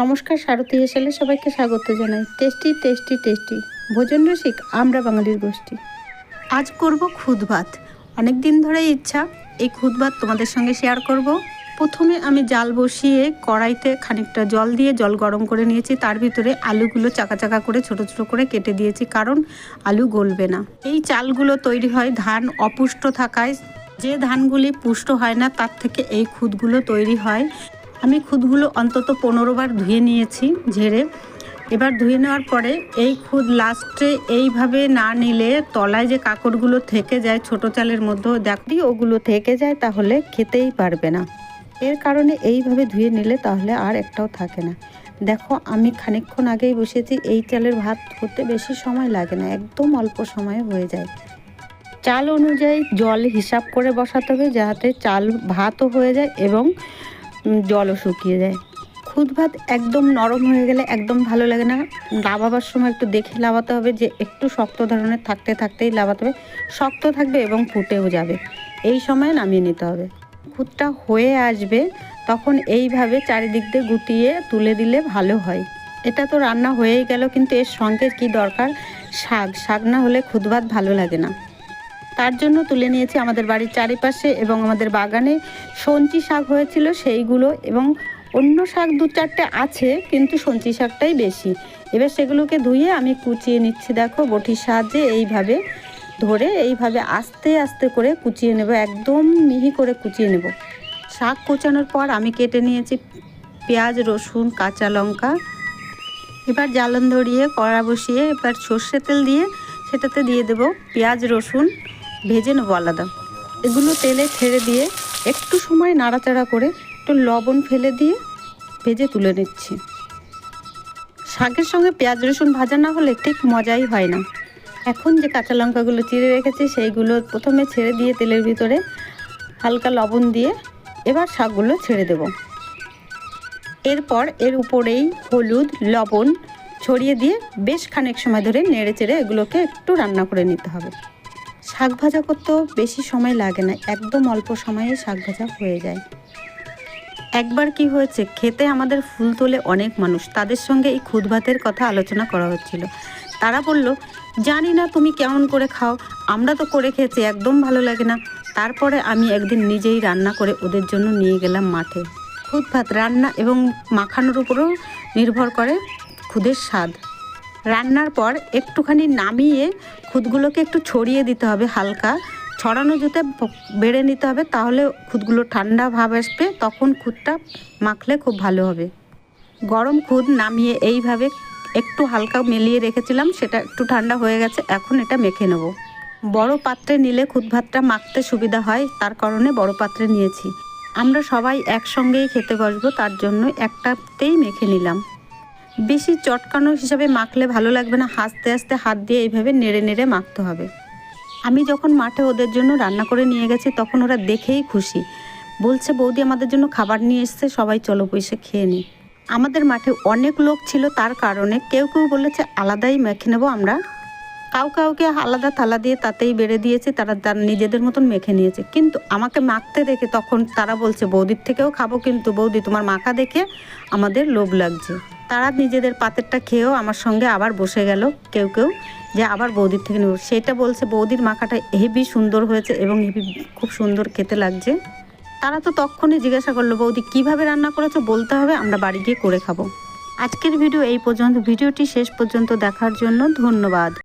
নমস্কার সারথী হেসেলে সবাইকে স্বাগত জানাই। Tasty tasty tasty. ভোজন রসিক, আমরা বাঙালির গোষ্ঠী। আজ করব খুদ ভাত। অনেক দিন ধরেই ইচ্ছা, এই খুদ ভাত তোমাদের সঙ্গে শেয়ার করব। প্রথমে আমি জাল বসিয়ে কড়াইতে খানিকটা জল দিয়ে জল গরম করে নিয়েছি। তার ভিতরে আলুগুলো চাকা চাকা করে, ছোট ছোট করে কেটে দিয়েছি, কারণ আলু গলবে না। এই চালগুলো তৈরি হয় ধান অপুষ্ট থাকায়। যে ধানগুলি পুষ্ট হয় না, তার থেকে এই খুদগুলো তৈরি হয়। আমি খুদগুলো অন্তত পনেরো বার ধুয়ে নিয়েছি ঝেড়ে। এবার ধুয়ে নেওয়ার পরে এই খুদ লাস্টে এইভাবে না নিলে তলায় যে কাকড়গুলো থেকে যায় ছোট চালের মধ্যে দেখি ওগুলো থেকে যায় তাহলে খেতেই পারবে না। এর কারণে এইভাবে ধুয়ে নিলে তাহলে আর একটাও থাকে না। দেখো, আমি খানিকক্ষণ আগেই বসেছি এই চালের ভাত করতে বেশি সময় লাগে না, একদম অল্প সময়ে হয়ে যায়। চাল অনুযায়ী জল হিসাব করে বসাতে হবে যাতে চাল ভাতও হয়ে যায় এবং জলও শুকিয়ে যায়। খুদ ভাত একদম নরম হয়ে গেলে একদম ভালো লাগে না। লাভাবার সময় একটু দেখে লাভাতে হবে যে, একটু শক্ত ধরনের থাকতে থাকতেই লাভাতে হবে। শক্ত থাকবে এবং ফুটেও যাবে। এই সময় নামিয়ে নিতে হবে। খুদটা হয়ে আসবে, তখন এইভাবে চারিদিক দিয়ে গুটিয়ে তুলে দিলে ভালো হয়। এটা তো রান্না হয়েই গেল, কিন্তু এর সঙ্গে কি দরকার? শাক। শাক না হলে খুদ ভাত ভালো লাগে না। তার জন্য তুলে নিয়েছি আমাদের বাড়ির চারিপাশে এবং আমাদের বাগানে সঞ্চি শাক হয়েছিল সেইগুলো এবং অন্য শাক দু চারটে আছে, কিন্তু সঞ্চি শাকটাই বেশি। এবার সেগুলোকে ধুয়ে আমি কুচিয়ে নিচ্ছি, দেখো বটির সাহায্যে এইভাবে ধরে এইভাবে আস্তে আস্তে করে কুচিয়ে নেব, একদম মিহি করে কুচিয়ে নেব। শাক কুচানোর পর আমি কেটে নিয়েছি পেঁয়াজ, রসুন, কাঁচা লঙ্কা। এবার জ্বালন ধরিয়ে কড়া বসিয়ে এবার সর্ষে তেল দিয়ে সেটাতে দিয়ে দেব পেঁয়াজ, রসুন। ভেজে নেব আলাদা। এগুলো তেলে ছেড়ে দিয়ে একটু সময় নাড়াচাড়া করে একটু লবণ ফেলে দিয়ে ভেজে তুলে নিচ্ছি। শাকের সঙ্গে পেঁয়াজ, রসুন ভাজা না হলে ঠিক মজাই হয় না। এখন যে কাঁচা লঙ্কাগুলো চিড়ে রেখেছি, সেইগুলো প্রথমে ছেড়ে দিয়ে তেলের ভিতরে হালকা লবণ দিয়ে এবার শাকগুলো ছেড়ে দেব। এরপর এর উপরেই হলুদ, লবণ ছড়িয়ে দিয়ে বেশ খানিক সময় ধরে নেড়ে চেড়ে এগুলোকে একটু রান্না করে নিতে হবে। শাক ভাজা করতেও বেশি সময় লাগে না, একদম অল্প সময়ে শাক ভাজা হয়ে যায়। একবার কি হয়েছে, খেতে আমাদের ফুল তোলে অনেক মানুষ, তাদের সঙ্গে এই খুদ ভাতের কথা আলোচনা করা হচ্ছিল। তারা বলল, জানি না তুমি কেমন করে খাও, আমরা তো করে খেয়েছি, একদম ভালো লাগে না। তারপরে আমি একদিন নিজেই রান্না করে ওদের জন্য নিয়ে গেলাম মাঠে। খুদ ভাত রান্না এবং মাখানোর উপরও নির্ভর করে খুদের স্বাদ। রান্নার পর একটুখানি নামিয়ে খুদগুলোকে একটু ছড়িয়ে দিতে হবে হালকা। ছড়ানো জুতে বেড়ে নিতে হবে তাহলে খুদগুলো ঠান্ডা ভাব আসবে, তখন খুদটা মাখলে খুব ভালো হবে। গরম খুদ নামিয়ে এইভাবে একটু হালকা মেলিয়ে রেখেছিলাম, সেটা একটু ঠান্ডা হয়ে গেছে, এখন এটা মেখে নেব। বড় পাত্রে নিলে খুদ ভাতটা মাখতে সুবিধা হয়, তার কারণে বড় পাত্রে নিয়েছি। আমরা সবাই একসঙ্গেই খেতে বসবো, তার জন্য একটাতেই মেখে নিলাম। বেশি চটকানো হিসাবে মাখলে ভালো লাগবে না। হাসতে হাসতে হাত দিয়ে এইভাবে নেড়ে নেড়ে মাখতে হবে। আমি যখন মাঠে ওদের জন্য রান্না করে নিয়ে গেছি, তখন ওরা দেখেই খুশি। বলছে, বৌদি, আমাদের জন্য খাবার নিয়ে এসছে, সবাই চলো বসে খেয়ে নিই আমাদের মাঠে অনেক লোক ছিল, তার কারণে কেউ কেউ বলেছে, আলাদাই মেখে নেব আমরা। কাউ কাউকে আলাদা থালা দিয়ে তাতেই বেড়ে দিয়েছে, তারা তার নিজেদের মতন মেখে নিয়েছে। কিন্তু আমাকে মাখতে দেখে তখন তারা বলছে, বৌদির থেকেও খাব কিন্তু, বৌদি, তোমার মাখা দেখে আমাদের লোভ লাগছে। তারা নিজেদের পাতেরটা খেয়েও আমার সঙ্গে আবার বসে গেল, কেউ কেউ, যে আবার বৌদির থেকে নেব। সেটা বলছে, বৌদির মাখাটা হেভি সুন্দর হয়েছে এবং হেভি খুব সুন্দর খেতে লাগছে। তারা তো তখনই জিজ্ঞাসা করল, বৌদি, কীভাবে রান্না করেছ? বলতে হবে, আমরা বাড়ি গিয়ে করে খাব। আজকের ভিডিও এই পর্যন্ত। ভিডিওটি শেষ পর্যন্ত দেখার জন্য ধন্যবাদ।